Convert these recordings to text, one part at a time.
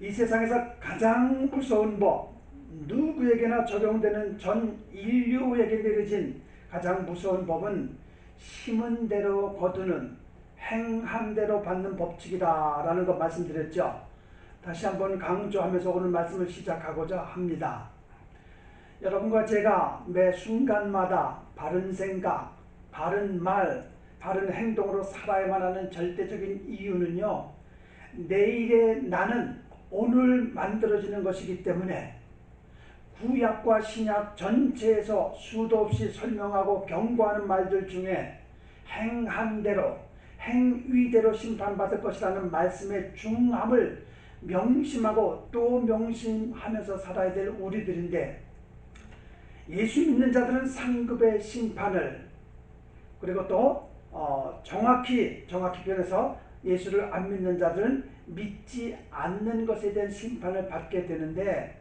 이 세상에서 가장 무서운 법, 누구에게나 적용되는 전 인류에게 내려진 가장 무서운 법은 심은 대로 거두는 행한 대로 받는 법칙이다라는 것 말씀드렸죠. 다시 한번 강조하면서 오늘 말씀을 시작하고자 합니다. 여러분과 제가 매 순간마다 바른 생각, 바른 말, 바른 행동으로 살아야만 하는 절대적인 이유는요. 내일의 나는 오늘 만들어지는 것이기 때문에 구약과 신약 전체에서 수도 없이 설명하고 경고하는 말들 중에 행한 대로 행위대로 심판받을 것이라는 말씀의 중함을 명심하고 또 명심하면서 살아야 될 우리들인데 예수 믿는 자들은 상급의 심판을 그리고 또 어, 정확히 정확히 표현해서 예수를 안 믿는 자들은 믿지 않는 것에 대한 심판을 받게 되는데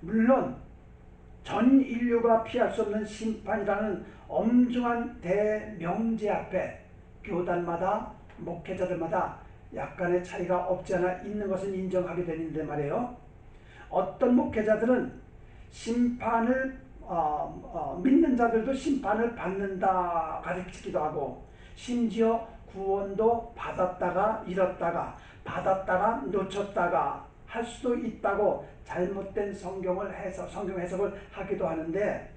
물론 전 인류가 피할 수 없는 심판이라는 엄중한 대명제 앞에 교단마다 목회자들마다 약간의 차이가 없지 않아 있는 것은 인정하게 되는데 말이에요. 어떤 목회자들은 심판을 어, 어, 믿는 자들도 심판을 받는다 가르치기도 하고 심지어 구원도 받았다가 잃었다가 받았다가 놓쳤다가 할 수도 있다고 잘못된 성경을 해석, 성경 해석을 하기도 하는데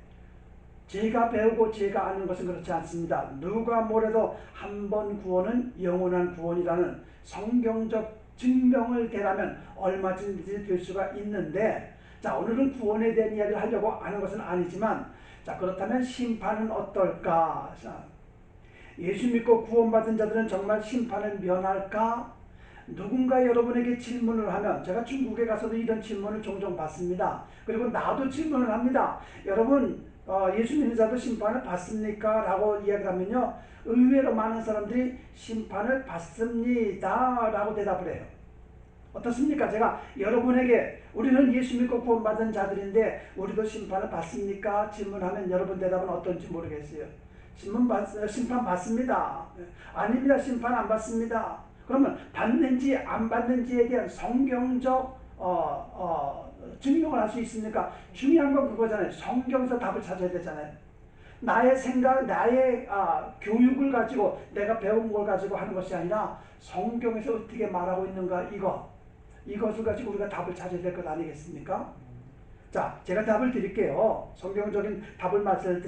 제가 배우고 제가 아는 것은 그렇지 않습니다. 누가 뭐래도 한 번 구원은 영원한 구원이라는 성경적 증명을 대라면 얼마든지 될 수가 있는데 자 오늘은 구원에 대한 이야기를 하려고 하는 것은 아니지만 자 그렇다면 심판은 어떨까? 자, 예수 믿고 구원받은 자들은 정말 심판을 면할까? 누군가 여러분에게 질문을 하면 제가 중국에 가서도 이런 질문을 종종 받습니다. 그리고 나도 질문을 합니다. 여러분 어, 예수 믿는 자도 심판을 받습니까? 라고 이야기를 하면요. 의외로 많은 사람들이 심판을 받습니다. 라고 대답을 해요. 어떻습니까? 제가 여러분에게 우리는 예수 믿고 구원받은 자들인데 우리도 심판을 받습니까? 질문하면 여러분 대답은 어떤지 모르겠어요. 심판, 받, 심판 받습니다. 아닙니다. 심판 안 받습니다. 그러면 받는지 안 받는지에 대한 성경적 어, 어, 증명을 할 수 있습니까? 중요한 건 그거잖아요. 성경에서 답을 찾아야 되잖아요. 나의 생각, 나의 아, 교육을 가지고 내가 배운 걸 가지고 하는 것이 아니라 성경에서 어떻게 말하고 있는가 이거 이것을 가지고 우리가 답을 찾아야 될 것 아니겠습니까? 자, 제가 답을 드릴게요. 성경적인 답을 말씀을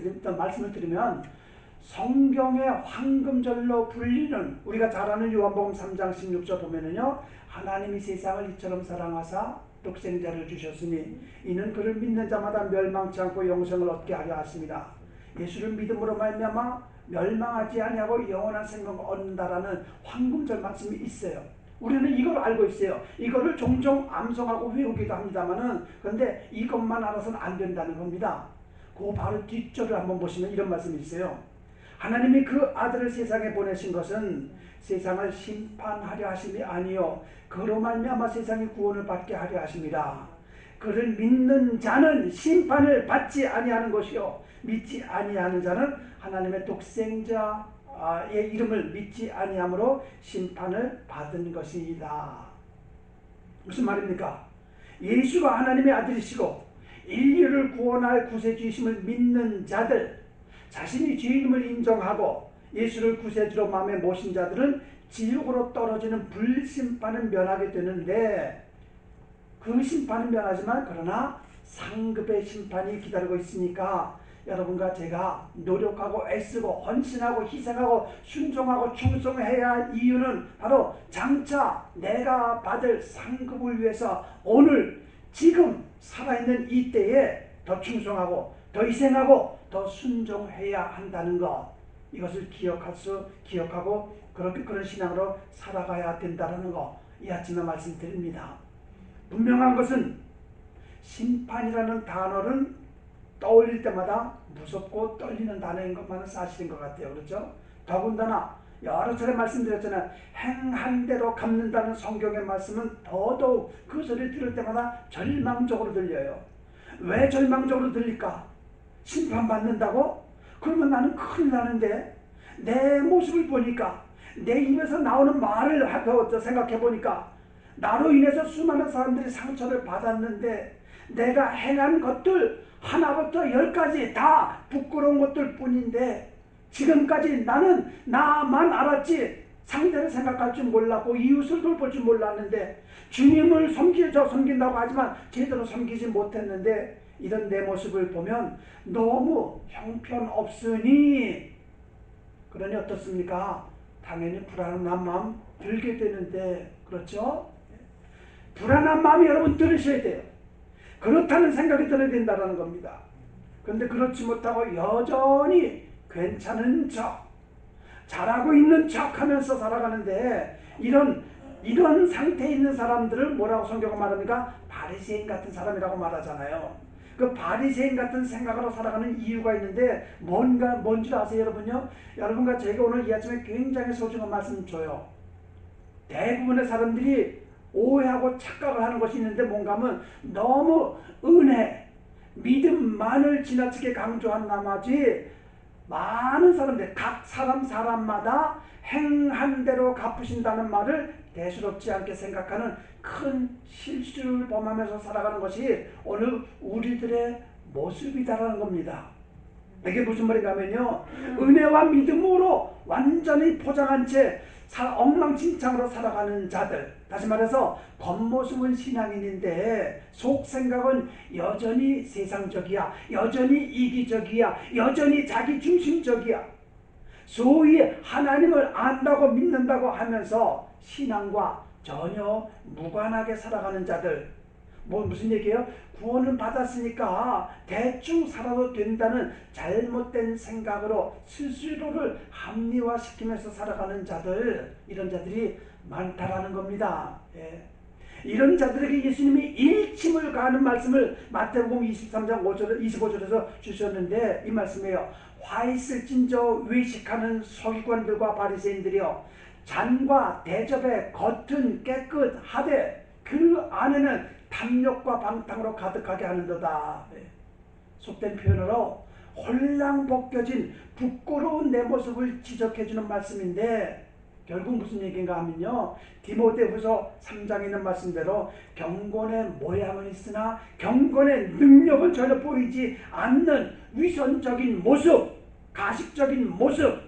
드리면 성경의 황금절로 불리는 우리가 잘 아는 요한복음 3장 16절 보면은요. 하나님이 세상을 이처럼 사랑하사 독생자를 주셨으니 이는 그를 믿는 자마다 멸망치 않고 영생을 얻게 하려 하십니다. 예수를 믿음으로 말미암아 멸망하지 아니하고 영원한 생명을 얻는다라는 황금절 말씀이 있어요. 우리는 이걸 알고 있어요. 이거를 종종 암송하고 외우기도 합니다만은 그런데 이것만 알아서는 안 된다는 겁니다. 그 바로 뒷절을 한번 보시면 이런 말씀이 있어요. 하나님이 그 아들을 세상에 보내신 것은 세상을 심판하려 하심이 아니요 그로 말미암아 세상이 구원을 받게 하려 하십니다. 그를 믿는 자는 심판을 받지 아니하는 것이요 믿지 아니하는 자는 하나님의 독생자 의 이름을 믿지 아니함으로 심판을 받은 것이다. 무슨 말입니까? 예수가 하나님의 아들이시고 인류를 구원할 구세주이심을 믿는 자들, 자신이 죄인임을 인정하고 예수를 구세주로 마음에 모신 자들은 지옥으로 떨어지는 불심판은 면하게 되는데 그 심판은 면하지만 그러나 상급의 심판이 기다리고 있으니까 여러분과 제가 노력하고 애쓰고 헌신하고 희생하고 순종하고 충성해야 할 이유는 바로 장차 내가 받을 상급을 위해서 오늘 지금 살아있는 이때에 더 충성하고 더 희생하고 더 순종해야 한다는 것 이것을 기억할 수 기억하고 그렇게 그런 신앙으로 살아가야 된다는 거이 아침에 말씀드립니다. 분명한 것은 심판이라는 단어는 떠올릴 때마다 무섭고 떨리는 단어인 것만은 사실인 것 같아요. 그렇죠? 더군다나 여러 차례 말씀드렸잖아요. 행한 대로 갚는다는 성경의 말씀은 더더욱 그 소리를 들을 때마다 절망적으로 들려요. 왜 절망적으로 들릴까? 심판받는다고? 그러면 나는 큰일 나는데 내 모습을 보니까 내 입에서 나오는 말을 생각해 보니까 나로 인해서 수많은 사람들이 상처를 받았는데 내가 행한 것들 하나부터 열까지 다 부끄러운 것들 뿐인데 지금까지 나는 나만 알았지 상대를 생각할 줄 몰랐고 이웃을 돌볼 줄 몰랐는데 주님을 섬기죠 섬긴다고 하지만 제대로 섬기지 못했는데 이런 내 모습을 보면 너무 형편없으니 그러니 어떻습니까? 당연히 불안한 마음 들게 되는데 그렇죠? 불안한 마음이 여러분 들으셔야 돼요. 그렇다는 생각이 들어야 된다는 겁니다. 그런데 그렇지 못하고 여전히 괜찮은 척, 잘하고 있는 척 하면서 살아가는데 이런 이런 상태에 있는 사람들을 뭐라고 성경은 말합니까? 바리새인 같은 사람이라고 말하잖아요. 그 바리새인 같은 생각으로 살아가는 이유가 있는데 뭔가 뭔지 아세요, 여러분요? 여러분과 제가 오늘 이 아침에 굉장히 소중한 말씀 줘요. 대부분의 사람들이 오해하고 착각을 하는 것이 있는데 뭔가 하면 너무 은혜, 믿음만을 지나치게 강조한 나머지 많은 사람들, 각 사람 사람마다 행한 대로 갚으신다는 말을 대수롭지 않게 생각하는 큰 실수를 범하면서 살아가는 것이 오늘 우리들의 모습이다라는 겁니다. 이게 무슨 말인가 하면요. 은혜와 믿음으로 완전히 포장한 채 엉망진창으로 살아가는 자들. 다시 말해서 겉모습은 신앙인인데 속 생각은 여전히 세상적이야. 여전히 이기적이야. 여전히 자기 중심적이야. 소위 하나님을 안다고 믿는다고 하면서 신앙과 전혀 무관하게 살아가는 자들 뭐 무슨 얘기예요? 구원은 받았으니까 대충 살아도 된다는 잘못된 생각으로 스스로를 합리화시키면서 살아가는 자들 이런 자들이 많다라는 겁니다. 예. 이런 자들에게 예수님이 일침을 가는 말씀을 마태복음 23장 5절, 25절에서 주셨는데 이 말씀이에요. 화 있을진저 외식하는 서기관들과 바리새인들이여 잔과 대접의 겉은 깨끗하되 그 안에는 탐욕과 방탕으로 가득하게 하는도다. 네. 속된 표현으로 홀랑 벗겨진 부끄러운 내 모습을 지적해주는 말씀인데 결국 무슨 얘기인가 하면요. 디모데후서 3장에 있는 말씀대로 경건의 모양은 있으나 경건의 능력은 전혀 보이지 않는 위선적인 모습, 가식적인 모습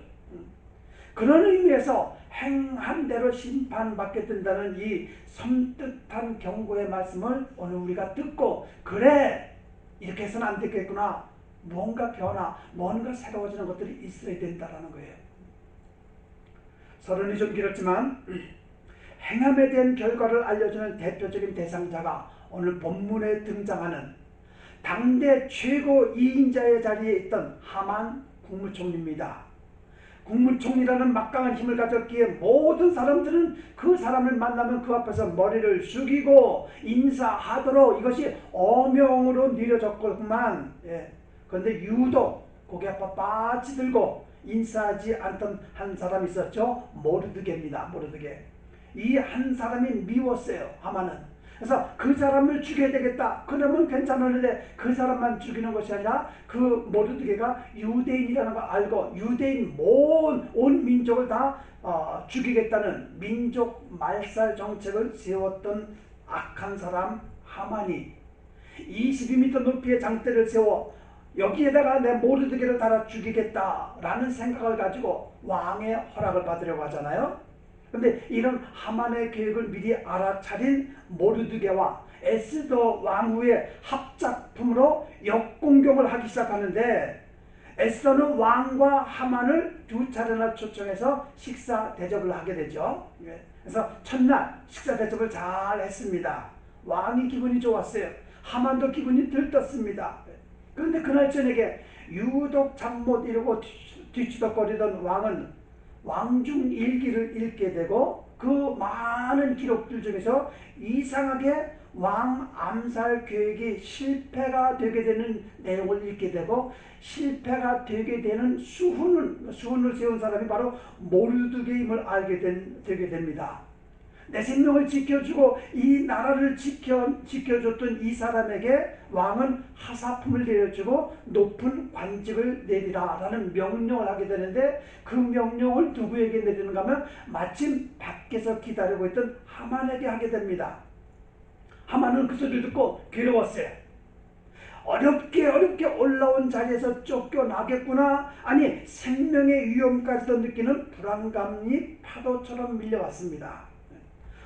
그런 의미에서 행한 대로 심판받게 된다는 이 섬뜩한 경고의 말씀을 오늘 우리가 듣고 그래 이렇게 해서는 안 되겠구나 뭔가 변화 뭔가 새로워지는 것들이 있어야 된다는 거예요. 서론이 좀 길었지만 행함에 대한 결과를 알려주는 대표적인 대상자가 오늘 본문에 등장하는 당대 최고 2인자의 자리에 있던 하만 국무총리입니다. 국무총리라는 막강한 힘을 가졌기에 모든 사람들은 그 사람을 만나면 그 앞에서 머리를 숙이고 인사하도록 이것이 어명으로 내려졌구만. 예. 그런데 유독 고개 아파 빠지들고 인사하지 않던 한 사람이 있었죠. 모르드게입니다. 모르드게. 이 한 사람이 미웠어요. 하마는. 그래서 그 사람을 죽여야 되겠다. 그러면 괜찮았는데 그 사람만 죽이는 것이 아니라 그 모르드게가 유대인이라는 걸 알고 유대인 온, 온 민족을 다 어, 죽이겠다는 민족 말살 정책을 세웠던 악한 사람 하만이 22m 높이의 장대를 세워 여기에다가 내 모르드게를 달아 죽이겠다라는 생각을 가지고 왕의 허락을 받으려고 하잖아요. 근데 이런 하만의 계획을 미리 알아차린 모르드게와 에스더 왕후의 합작품으로 역공격을 하기 시작하는데 에스더는 왕과 하만을 두 차례나 초청해서 식사 대접을 하게 되죠. 예. 그래서 첫날 식사 대접을 잘 했습니다. 왕이 기분이 좋았어요. 하만도 기분이 들떴습니다. 그런데 그날 저녁에 유독 잠 못 이루고 뒤치덕거리던 왕은 왕중 일기를 읽게 되고 그 많은 기록들 중에서 이상하게 왕 암살 계획이 실패가 되게 되는 내용을 읽게 되고 실패가 되게 되는 수훈을 수훈을 세운 사람이 바로 모르드게임을 알게 된, 되게 됩니다. 내 생명을 지켜주고 이 나라를 지켜, 지켜줬던 이 사람에게 왕은 하사품을 내려주고 높은 관직을 내리라 라는 명령을 하게 되는데 그 명령을 누구에게 내리는가 하면 마침 밖에서 기다리고 있던 하만에게 하게 됩니다. 하만은 그 소리를 듣고 괴로웠어요. 어렵게 어렵게 올라온 자리에서 쫓겨나겠구나. 아니 생명의 위험까지도 느끼는 불안감이 파도처럼 밀려왔습니다.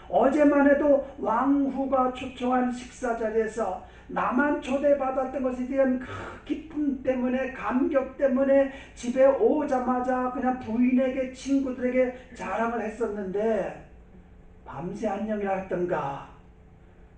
어제만 해도 왕후가 초청한 식사 자리에서 나만 초대받았던 것에 대한 그 기쁨 때문에 감격 때문에 집에 오자마자 그냥 부인에게 친구들에게 자랑을 했었는데 밤새 안녕이라 했던가.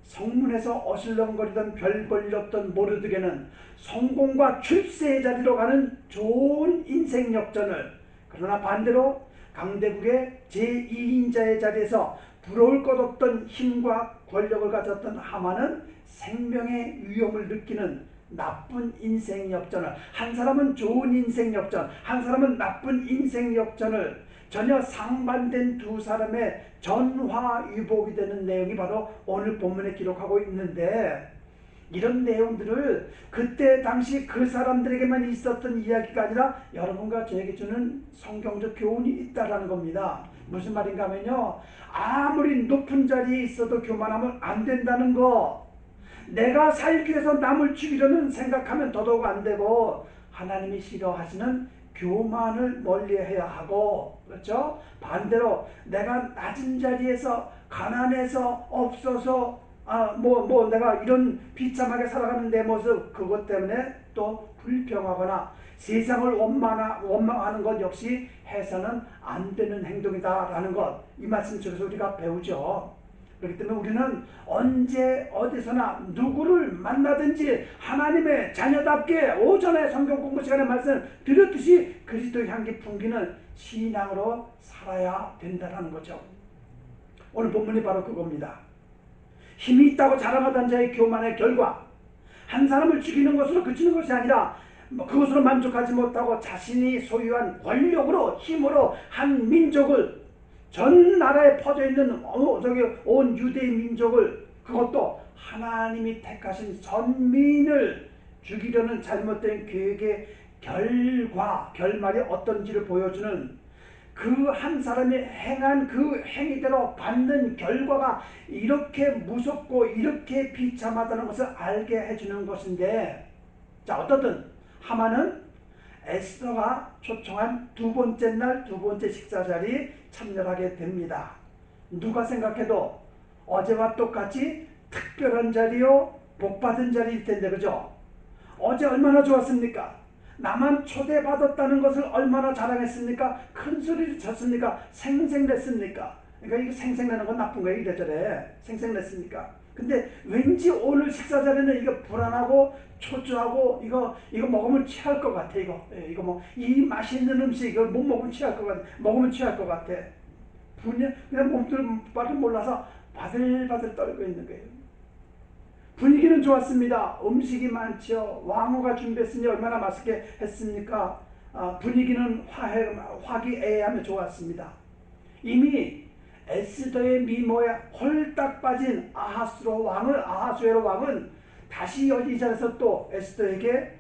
성문에서 어슬렁거리던 별 걸렸던 모르드게는 성공과 출세의 자리로 가는 좋은 인생 역전을 그러나 반대로 강대국의 제2인자의 자리에서 부러울 것 없던 힘과 권력을 가졌던 하마는 생명의 위험을 느끼는 나쁜 인생 역전을 한 사람은 좋은 인생 역전 한 사람은 나쁜 인생 역전을 전혀 상반된 두 사람의 전화위복이 되는 내용이 바로 오늘 본문에 기록하고 있는데 이런 내용들을 그때 당시 그 사람들에게만 있었던 이야기가 아니라 여러분과 저에게 주는 성경적 교훈이 있다라는 겁니다. 무슨 말인가 하면요. 아무리 높은 자리에 있어도 교만하면 안 된다는 거. 내가 살기 위해서 남을 죽이려는 생각하면 더더욱 안 되고 하나님이 싫어하시는 교만을 멀리해야 하고 그렇죠? 반대로 내가 낮은 자리에서 가난해서 없어서 아, 뭐, 뭐, 내가 이런 비참하게 살아가는 내 모습, 그것 때문에 또 불평하거나 세상을 원망하, 원망하는 것 역시 해서는 안 되는 행동이다라는 것. 이 말씀 속에서 우리가 배우죠. 그렇기 때문에 우리는 언제 어디서나 누구를 만나든지 하나님의 자녀답게 오전에 성경 공부 시간에 말씀 드렸듯이 그리스도 향기 풍기는 신앙으로 살아야 된다는 거죠. 오늘 본문이 바로 그겁니다. 힘이 있다고 자랑하던 자의 교만의 결과 한 사람을 죽이는 것으로 그치는 것이 아니라 뭐 그것으로 만족하지 못하고 자신이 소유한 권력으로 힘으로 한 민족을 전 나라에 퍼져 있는 어, 저기 온 유대 민족을 그것도 하나님이 택하신 전민을 죽이려는 잘못된 계획의 결과 결말이 어떤지를 보여주는 그한 사람이 행한 그 행위대로 받는 결과가 이렇게 무섭고 이렇게 비참하다는 것을 알게 해주는 것인데 자 어떻든 하마는 에스더가 초청한 두 번째 날 두 번째 식사 자리 참여하게 됩니다. 누가 생각해도 어제와 똑같이 특별한 자리요 복받은 자리일 텐데 그죠? 어제 얼마나 좋았습니까? 나만 초대받았다는 것을 얼마나 자랑했습니까? 큰 소리를 쳤습니까? 생생냈습니까? 그러니까 이거 생생내는 건 나쁜 거예요 이래저래 생생냈습니까? 근데 왠지 오늘 식사 자리는 이거 불안하고 초조하고 이거 이거 먹으면 취할 것 같아 이거 예, 이거 뭐 이 맛있는 음식 이걸 못 먹으면 취할 것 같아 먹으면 취할 것 같아 분명 그냥 바를 몰라서 바들바들 떨고 있는 거예요. 분위기는 좋았습니다. 음식이 많죠. 왕후가 준비했으니 얼마나 맛있게 했습니까? 아, 분위기는 화해, 화기애애하며 좋았습니다. 이미 에스더의 미모에 홀딱 빠진 아하스로 왕을 아하수에로 왕은 다시 이 자리에서 또 에스더에게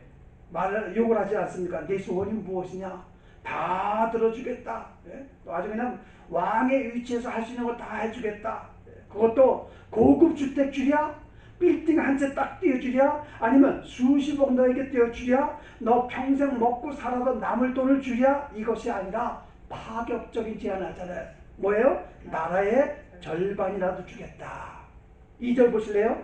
말을 욕을 하지 않습니까? 내 소원이 무엇이냐? 다 들어주겠다. 예? 아주 그냥 왕의 위치에서 할 수 있는 거다 해주겠다. 예? 그것도 고급 주택 주랴? 빌딩 한 채 딱 띄워주랴? 아니면 수십억 너에게 띄워주랴? 너 평생 먹고 살아도 남을 돈을 주랴? 이것이 아니라 파격적인 제안 하잖아요. 뭐예요? 나라의 절반이라도 주겠다. 2절 보실래요?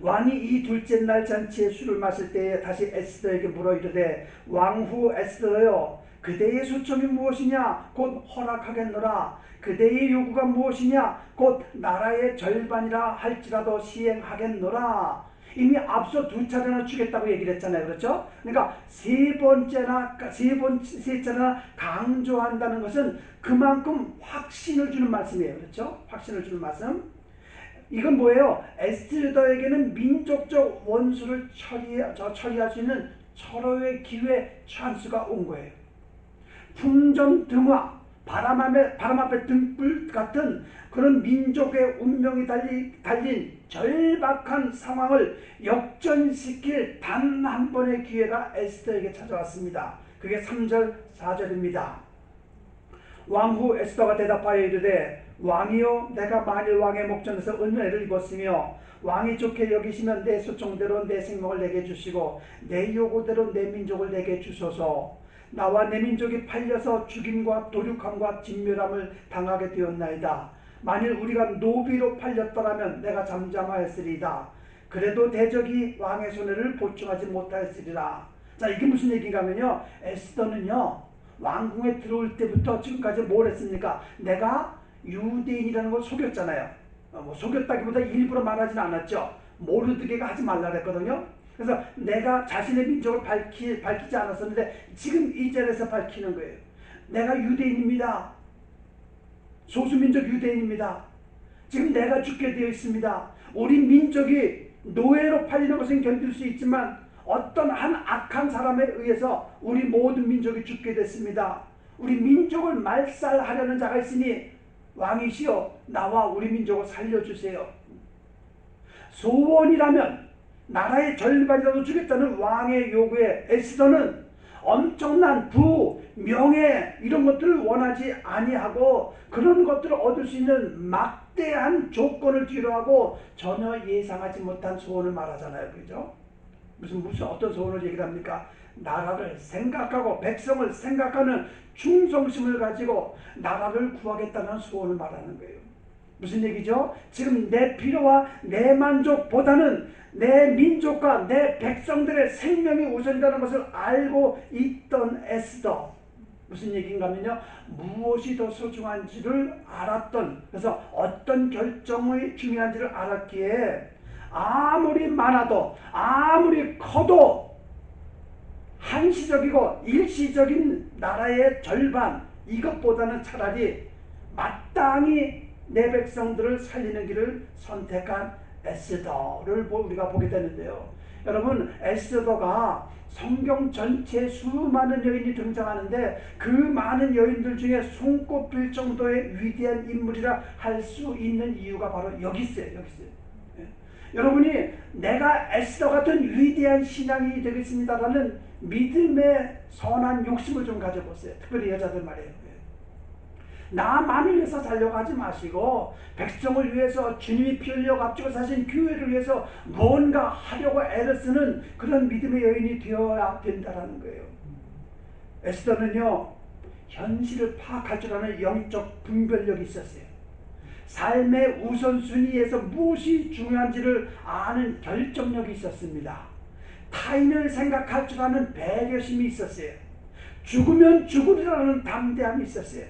왕이 이 둘째 날 잔치에 술을 마실 때에 다시 에스더에게 물어 이르되 왕후 에스더여 그대의 소청이 무엇이냐 곧 허락하겠노라 그대의 요구가 무엇이냐 곧 나라의 절반이라 할지라도 시행하겠노라 이미 앞서 두 차례나 주겠다고 얘기를 했잖아요. 그렇죠? 그러니까 세 번째나, 세 번, 째나 강조한다는 것은 그만큼 확신을 주는 말씀이에요. 그렇죠? 확신을 주는 말씀. 이건 뭐예요? 에스더에게는 민족적 원수를 처리해, 저 처리할 수 있는 철호의 기회 찬스가 온 거예요. 풍전 등화, 바람 앞에, 바람 앞에 등불 같은 그런 민족의 운명이 달리, 달린 절박한 상황을 역전시킬 단 한 번의 기회가 에스더에게 찾아왔습니다. 그게 3절, 4절입니다. 왕후 에스더가 대답하여 이르되 왕이여 내가 만일 왕의 목전에서 은혜를 입었으며 왕이 좋게 여기시면 내 소총대로 내 생명을 내게 주시고 내 요구대로 내 민족을 내게 주소서 나와 내 민족이 팔려서 죽임과 도륙함과 진멸함을 당하게 되었나이다. 만일 우리가 노비로 팔렸더라면 내가 잠잠하였으리다. 그래도 대적이 왕의 손해를 보충하지 못하였으리라. 자 이게 무슨 얘기인가 하면요. 에스더는요. 왕궁에 들어올 때부터 지금까지 뭘 했습니까? 내가 유대인이라는 걸 속였잖아요. 어, 뭐 속였다기보다 일부러 말하지는 않았죠. 모르드게가 하지 말라 그랬거든요. 그래서 내가 자신의 민족을 밝히, 밝히지 않았었는데 지금 이 자리에서 밝히는 거예요. 내가 유대인입니다. 소수민족 유대인입니다. 지금 내가 죽게 되어 있습니다. 우리 민족이 노예로 팔리는 것은 견딜 수 있지만 어떤 한 악한 사람에 의해서 우리 모든 민족이 죽게 됐습니다. 우리 민족을 말살하려는 자가 있으니 왕이시여 나와 우리 민족을 살려주세요. 소원이라면 나라의 절반이라도 주겠다는 왕의 요구에 에스더는 엄청난 부, 명예 이런 것들을 원하지 아니하고 그런 것들을 얻을 수 있는 막대한 조건을 뒤로하고 전혀 예상하지 못한 소원을 말하잖아요. 그죠? 무슨 무슨 어떤 소원을 얘기합니까? 나라를 생각하고 백성을 생각하는 충성심을 가지고 나라를 구하겠다는 소원을 말하는 거예요. 무슨 얘기죠? 지금 내 필요와 내 만족보다는 내 민족과 내 백성들의 생명이 우선이라는 것을 알고 있던 에스더. 무슨 얘기인가 하면요. 무엇이 더 소중한지를 알았던, 그래서 어떤 결정이 중요한지를 알았기에 아무리 많아도, 아무리 커도 한시적이고 일시적인 나라의 절반, 이것보다는 차라리 마땅히 내 백성들을 살리는 길을 선택한 에스더를 우리가 보게 되는데요. 여러분 에스더가 성경 전체 수많은 여인이 등장하는데 그 많은 여인들 중에 손꼽힐 정도의 위대한 인물이라 할 수 있는 이유가 바로 여기 있어요. 여기 있어요. 예. 여러분이 내가 에스더 같은 위대한 신앙이 되겠습니다라는 믿음의 선한 욕심을 좀 가져보세요. 특별히 여자들 말이에요. 나만을 위해서 살려고 하지 마시고 백성을 위해서 주님이 피 흘려 값지고 사신 교회를 위해서 뭔가 하려고 애를 쓰는 그런 믿음의 여인이 되어야 된다는 거예요. 에스더는요 현실을 파악할 줄 아는 영적 분별력이 있었어요. 삶의 우선순위에서 무엇이 중요한지를 아는 결정력이 있었습니다. 타인을 생각할 줄 아는 배려심이 있었어요. 죽으면 죽으리라는 담대함이 있었어요.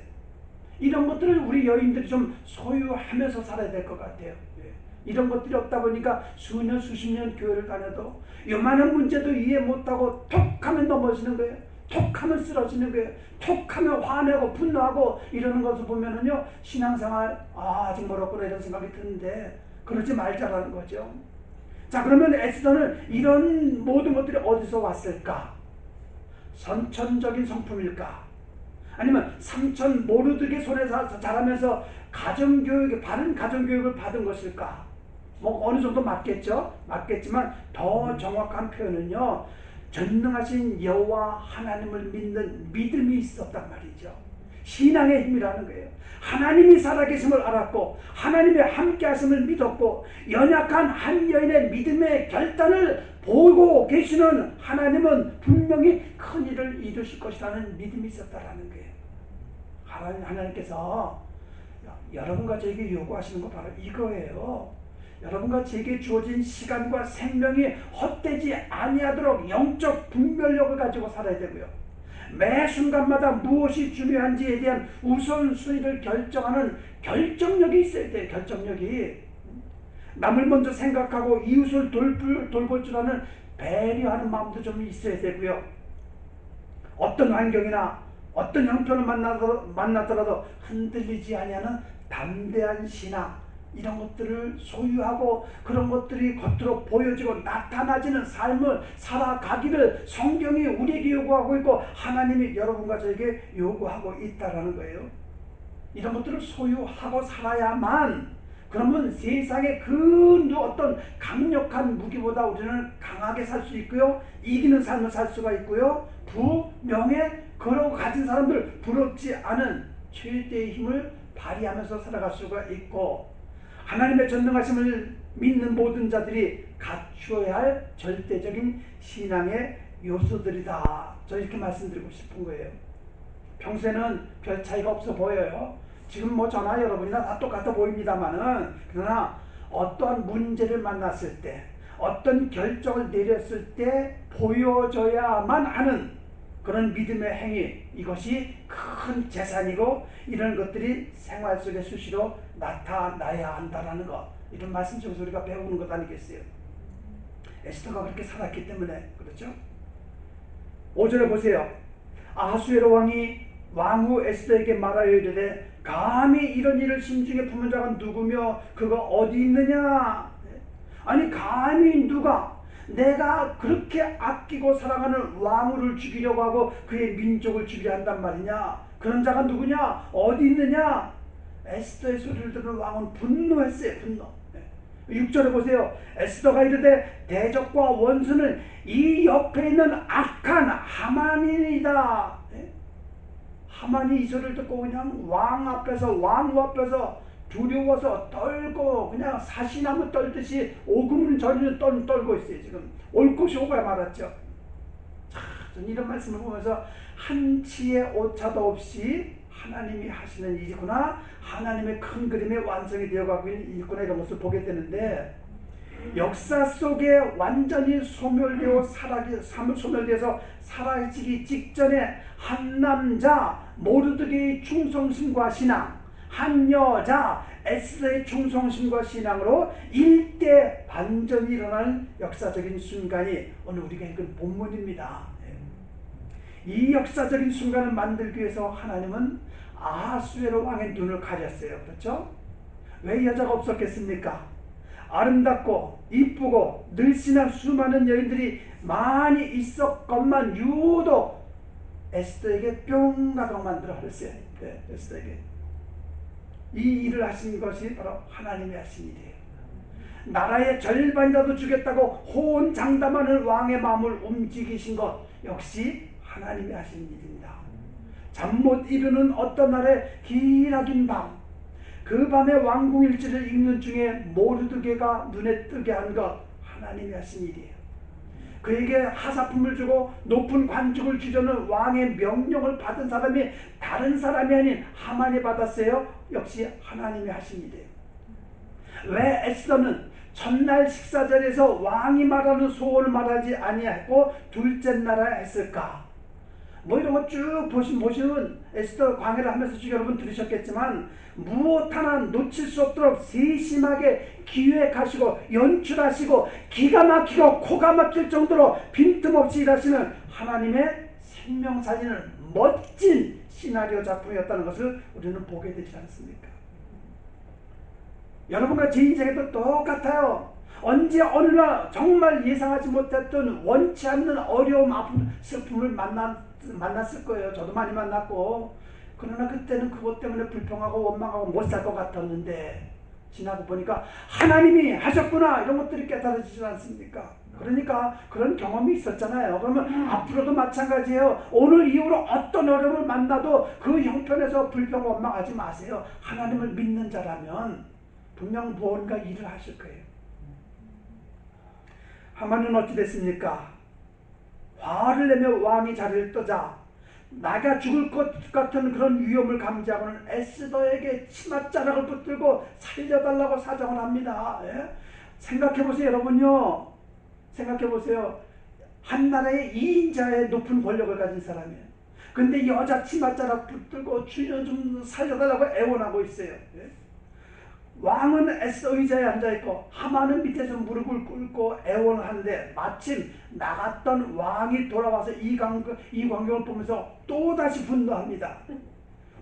이런 것들을 우리 여인들이 좀 소유하면서 살아야 될 것 같아요. 예. 이런 것들이 없다 보니까 수년 수십 년 교회를 다녀도 요만한 문제도 이해 못하고 톡 하면 넘어지는 거예요. 톡 하면 쓰러지는 거예요. 톡 하면 화내고 분노하고 이러는 것을 보면은요 신앙생활 아, 아직 멀었구나 이런 생각이 드는데 그러지 말자라는 거죠. 자 그러면 에스더는 이런 모든 것들이 어디서 왔을까? 선천적인 성품일까? 아니면 삼천 모르드게 손에서 자라면서 가정교육에 바른 가정교육을 받은 것일까? 뭐 어느 정도 맞겠죠? 맞겠지만 더 정확한 표현은요. 전능하신 여호와 하나님을 믿는 믿음이 있었단 말이죠. 신앙의 힘이라는 거예요. 하나님이 살아계심을 알았고 하나님의 함께하심을 믿었고 연약한 한 여인의 믿음의 결단을 보고 계시는 하나님은 분명히 큰 일을 이루실 것이라는 믿음이 있었다라는 거예요. 하나님, 하나님께서 여러분과 저에게 요구하시는 거 바로 이거예요. 여러분과 제게 주어진 시간과 생명이 헛되지 아니하도록 영적 분별력을 가지고 살아야 되고요. 매 순간마다 무엇이 중요한지에 대한 우선순위를 결정하는 결정력이 있어야 돼요. 결정력이. 남을 먼저 생각하고 이웃을 돌볼, 돌볼 줄 아는 배려하는 마음도 좀 있어야 되고요. 어떤 환경이나 어떤 형편을 만나더라도 흔들리지 아니하는 담대한 신앙 이런 것들을 소유하고 그런 것들이 겉으로 보여지고 나타나지는 삶을 살아가기를 성경이 우리에게 요구하고 있고 하나님이 여러분과 저에게 요구하고 있다라는 거예요. 이런 것들을 소유하고 살아야만 그러면 세상의 그 어떤 강력한 무기보다 우리는 강하게 살 수 있고요. 이기는 삶을 살 수가 있고요. 부, 명예, 그러고 가진 사람들 부럽지 않은 최대의 힘을 발휘하면서 살아갈 수가 있고 하나님의 전능하심을 믿는 모든 자들이 갖추어야 할 절대적인 신앙의 요소들이다. 저 이렇게 말씀드리고 싶은 거예요. 평소에는 별 차이가 없어 보여요. 지금 뭐 전화 여러분이나 다 똑같아 보입니다만은 그러나 어떠한 문제를 만났을 때 어떤 결정을 내렸을 때 보여줘야만 하는 그런 믿음의 행위 이것이 큰 재산이고 이런 것들이 생활 속에 수시로 나타나야 한다라는 것 이런 말씀 중에서 우리가 배우는 것 아니겠어요? 에스더가 그렇게 살았기 때문에 그렇죠? 5절에 보세요. 아하수에로 왕이 왕후 에스더에게 말하여 이르되 감히 이런 일을 심중에 품은 자가 누구며 그가 어디 있느냐? 아니 감히 누가 내가 그렇게 아끼고 사랑하는 왕후를 죽이려고 하고 그의 민족을 죽이려 한단 말이냐? 그런 자가 누구냐? 어디 있느냐? 에스더의 소리를 들은 왕은 분노했어요. 분노. 6절에 보세요. 에스더가 이르되 대적과 원수는 이 옆에 있는 악한 하만이다. 하만이 이 소리를 듣고 그냥 왕 앞에서 왕후 앞에서 두려워서 떨고 그냥 사시나무 떨듯이 오금을 저리는 떨, 떨고 있어요. 지금 올 것이 오고야 말았죠. 자, 전 이런 말씀을 보면서 한치의 오차도 없이 하나님이 하시는 일이구나. 하나님의 큰 그림의 완성이 되어가고 있는 일구나 이런 것을 보게 되는데 역사 속에 완전히 소멸되어 사라지, 소멸되어서 사라지기 직전에 한 남자 모르드게의 충성심과 신앙 한 여자 에스더의 충성심과 신앙으로 일대 반전이 일어나는 역사적인 순간이 오늘 우리가 읽은 본문입니다. 예. 이 역사적인 순간을 만들기 위해서 하나님은 아하수에로 왕의 눈을 가렸어요. 그렇죠? 왜 여자가 없었겠습니까? 아름답고 이쁘고 늘씬한 수많은 여인들이 많이 있었건만 유독 에스더에게 뿅 가도록 만들어 버렸어요. 네, 에스더에게. 이 일을 하신 것이 바로 하나님이 하신 일이에요. 나라의 절반이라도 주겠다고 호언장담하는 왕의 마음을 움직이신 것 역시 하나님이 하신 일입니다. 잠 못 이루는 어떤 날의 기나긴 밤, 그 밤에 왕궁일지를 읽는 중에 모르드게가 눈에 뜨게 한 것 하나님이 하신 일이에요. 그에게 하사품을 주고 높은 관직을 주려는 왕의 명령을 받은 사람이 다른 사람이 아닌 하만이 받았어요. 역시 하나님이 하신 일이에요. 왜 에스더는 첫날 식사 자리에서 왕이 말하는 소원을 말하지 아니하고 둘째 날에 했을까? 뭐 이런 거 쭉 보신 보시면 에스더 광해를 하면서 쭉 여러분 들으셨겠지만 무엇 하나 놓칠 수 없도록 세심하게 기획하시고 연출하시고 기가 막히고 코가 막힐 정도로 빈틈없이 일하시는 하나님의 생명 살리는 멋진 시나리오 작품이었다는 것을 우리는 보게 되지 않습니까? 여러분과 제 인생에도 똑같아요. 언제 어느 날 정말 예상하지 못했던 원치 않는 어려움, 아픔, 슬픔을 만났, 만났을 거예요. 저도 많이 만났고. 그러나 그때는 그것 때문에 불평하고 원망하고 못 살 것 같았는데 지나고 보니까 하나님이 하셨구나 이런 것들이 깨달아지지 않습니까? 그러니까 그런 경험이 있었잖아요. 그러면 음. 앞으로도 마찬가지예요. 오늘 이후로 어떤 어려움을 만나도 그 형편에서 불평 원망하지 마세요. 하나님을 믿는 자라면 분명 무언가 일을 하실 거예요. 하만은 어찌 됐습니까? 화를 내며 왕이 자리를 떠자 나가 죽을 것 같은 그런 위험을 감지하고는 에스더에게 치맛자락을 붙들고 살려달라고 사정을 합니다. 예? 생각해 보세요, 여러분요. 생각해 보세요. 한 나라의 2인자의 높은 권력을 가진 사람이에요. 근데 여자 치맛자락 붙들고 주여 좀 살려달라고 애원하고 있어요. 예? 왕은 애써 의자에 앉아있고 하마는 밑에서 무릎을 꿇고 애원하는데 마침 나갔던 왕이 돌아와서 이, 광경, 이 광경을 보면서 또다시 분노합니다.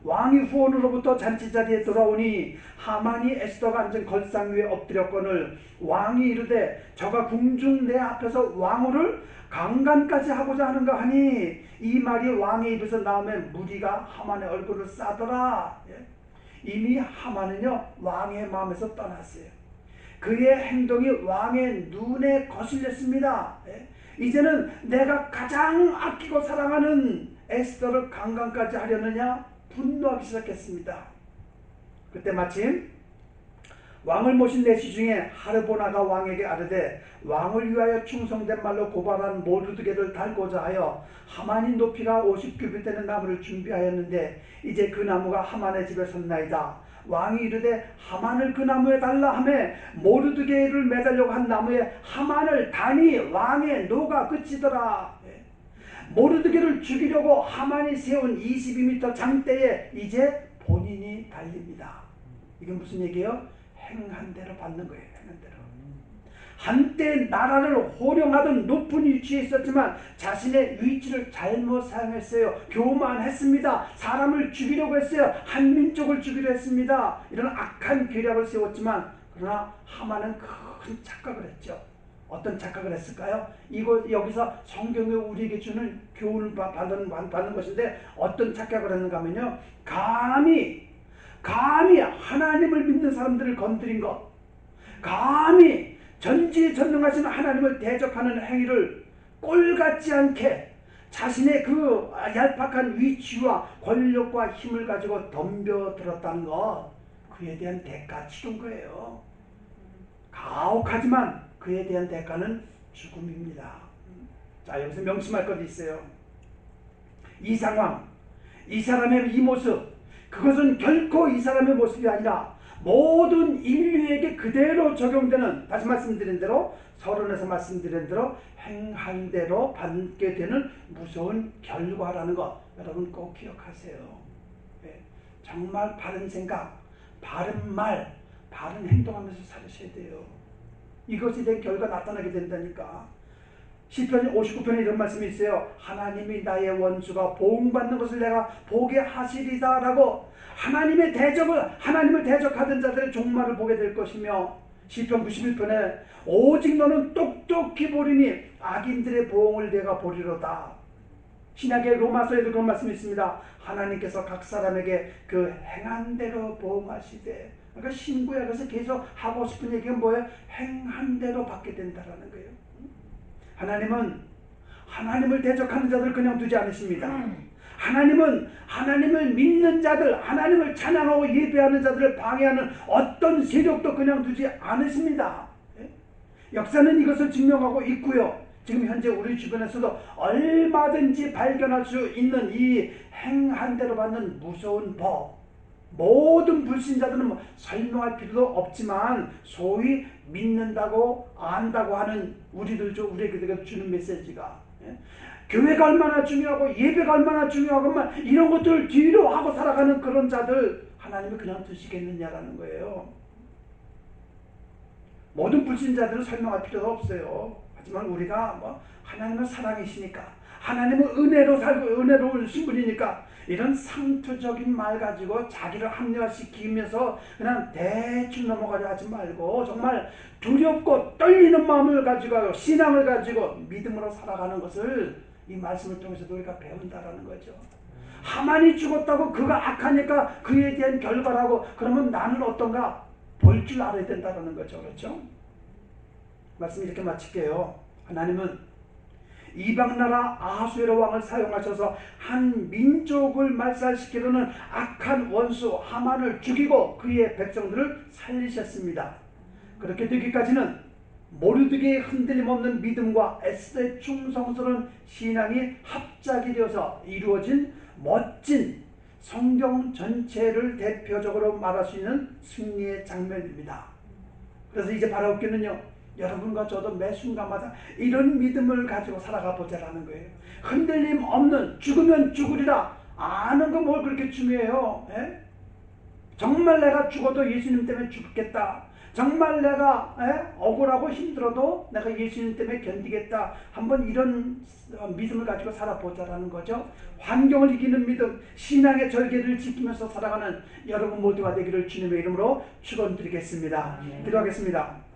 왕이 후원으로부터 잔치자리에 돌아오니 하만이 에스더가 앉은 걸상 위에 엎드렸거늘 왕이 이르되 저가 궁중 내 앞에서 왕후를 강간까지 하고자 하는가 하니 이 말이 왕의 입에서 나오면 무리가 하만의 얼굴을 싸더라. 예? 이미 하만은요 왕의 마음에서 떠났어요. 그의 행동이 왕의 눈에 거슬렸습니다. 예? 이제는 내가 가장 아끼고 사랑하는 에스더를 강간까지 하려느냐 분노하기 시작했습니다. 그때 마침 왕을 모신 내시 중에 하르보나가 왕에게 아르되 왕을 위하여 충성된 말로 고발한 모르드게를 달고자 하여 하만이 높이가 50규빗 되는 나무를 준비하였는데 이제 그 나무가 하만의 집에 섰나이다. 왕이 이르되 하만을 그 나무에 달라 하매 모르드게를 매달려고 한 나무에 하만을 다니 왕의 노가 그치더라. 예. 모르드게를 죽이려고 하만이 세운 22m 장대에 이제 본인이 달립니다. 이게 무슨 얘기예요? 행한 대로 받는 거예요. 행한 대로. 한때 나라를 호령하던 높은 위치에 있었지만 자신의 위치를 잘못 사용했어요. 교만했습니다. 사람을 죽이려고 했어요. 한민족을 죽이려 했습니다. 이런 악한 계략을 세웠지만 그러나 하만은 큰 착각을 했죠. 어떤 착각을 했을까요? 이거 여기서 성경에 우리에게 주는 교훈을 받는, 받는 것인데 어떤 착각을 했는가 하면요. 감히 감히 하나님을 믿는 사람들을 건드린 것, 감히 전지전능하신 하나님을 대적하는 행위를 꼴같지 않게 자신의 그 얄팍한 위치와 권력과 힘을 가지고 덤벼들었다는 것, 그에 대한 대가 치른 거예요. 가혹하지만 그에 대한 대가는 죽음입니다. 자, 여기서 명심할 것이 있어요. 이 상황, 이 사람의 이 모습, 그것은 결코 이 사람의 모습이 아니라 모든 인류에게 그대로 적용되는 다시 말씀드린 대로 서론에서 말씀드린 대로 행한 대로 받게 되는 무서운 결과라는 것 여러분 꼭 기억하세요. 네. 정말 바른 생각, 바른 말, 바른 행동하면서 살으셔야 돼요. 이것에 대한 결과 나타나게 된다니까. 시편 59편에 이런 말씀이 있어요. 하나님이 나의 원수가 보응받는 것을 내가 보게 하시리다라고 하나님의 대적을 하나님을 대적하던 자들의 종말을 보게 될 것이며 시편 91편에 오직 너는 똑똑히 보리니 악인들의 보응을 내가 보리로다. 신약의 로마서에도 그런 말씀이 있습니다. 하나님께서 각 사람에게 그 행한 대로 보응하시되 그러니까 신구야 그래서 계속 하고 싶은 얘기가 뭐예요? 행한 대로 받게 된다라는 거예요. 하나님은 하나님을 대적하는 자들 그냥 두지 않으십니다. 음. 하나님은 하나님을 믿는 자들, 하나님을 찬양하고 예배하는 자들을 방해하는 어떤 세력도 그냥 두지 않으십니다. 예? 역사는 이것을 증명하고 있고요. 지금 현재 우리 주변에서도 얼마든지 발견할 수 있는 이 행한 대로 받는 무서운 법, 모든 불신자들은 뭐 설명할 필요도 없지만 소위 믿는다고 안다고 하는 우리들 우리에게 주는 메시지가 예? 교회가 얼마나 중요하고 예배가 얼마나 중요하고만 이런 것들을 뒤로 하고 살아가는 그런 자들 하나님이 그냥 두시겠느냐라는 거예요. 모든 불신자들은 설명할 필요도 없어요. 하지만 우리가 뭐 하나님은 사랑이시니까 하나님은 은혜로 살고 은혜로운 신분이니까 이런 상투적인 말 가지고 자기를 합리화시키면서 그냥 대충 넘어가려 하지 말고 정말 두렵고 떨리는 마음을 가지고 신앙을 가지고 믿음으로 살아가는 것을 이 말씀을 통해서 우리가 배운다라는 거죠. 하만이 죽었다고 그가 악하니까 그에 대한 결과라고 그러면 나는 어떤가 볼 줄 알아야 된다는 거죠. 그렇죠? 말씀 이렇게 마칠게요. 하나님은 이방 나라 아수에로 왕을 사용하셔서 한 민족을 말살시키려는 악한 원수 하만을 죽이고 그의 백성들을 살리셨습니다. 그렇게 되기까지는 모르드게의 흔들림 없는 믿음과 에스더의 충성스러운 신앙이 합작이 되어서 이루어진 멋진 성경 전체를 대표적으로 말할 수 있는 승리의 장면입니다. 그래서 이제 바라옵기는요. 여러분과 저도 매 순간마다 이런 믿음을 가지고 살아가 보자라는 거예요. 흔들림 없는 죽으면 죽으리라 아는 거 뭘 그렇게 중요해요. 에? 예? 정말 내가 죽어도 예수님 때문에 죽겠다. 정말 내가 에? 억울하고 힘들어도 내가 예수님 때문에 견디겠다. 한번 이런 어, 믿음을 가지고 살아보자라는 거죠. 환경을 이기는 믿음, 신앙의 절개를 지키면서 살아가는 여러분 모두가 되기를 주님의 이름으로 축원드리겠습니다. 기도하겠습니다.